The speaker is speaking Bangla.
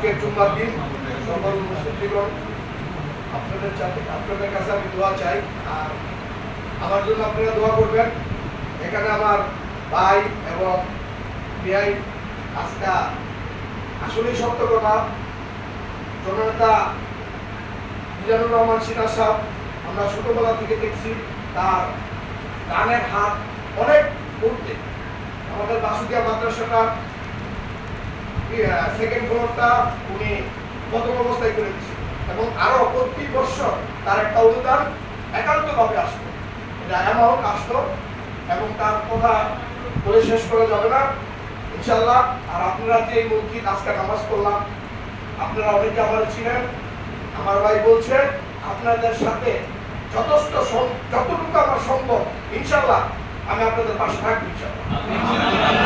আজকের জুম্মার দিন সকল মুসলিমগণ আপনাদের আপনাদের কাছে আমি দোয়া চাই। আর আমার জন্য আপনারা দোয়া করবেন। এখানে আমার ভাই এবং বিআই, আজকা আসলেই সত্য কথা। জননেতা মিজানুর রহমান সিনহা সাহেব আমরা ছোটবেলা থেকে দেখছি তার গানের হাত অনেক উঠতে আমাদের বাসুকিয়া মাদ্রাসাটা সেকেন্ড ফ্লোরটা উনি প্রথম অবস্থায় করে দিচ্ছে এবং আরও প্রতি বছর তার একটা অনুদান একান্তভাবে আসতো অ্যামাউন্ট আসতো এবং তার কথা বলে শেষ করা যাবে না। ইনশাল্লাহ আর আপনারা যে মসজিদ আজকে নামাজ পড়লাম, আপনারা অনেকে আমার ছিলেন, আমার ভাই বলছে, আপনাদের সাথে যথেষ্ট যতটুকু আমার সম্ভব ইনশাল্লাহ আমি আপনাদের পাশে থাকব ইনশাল্লাহ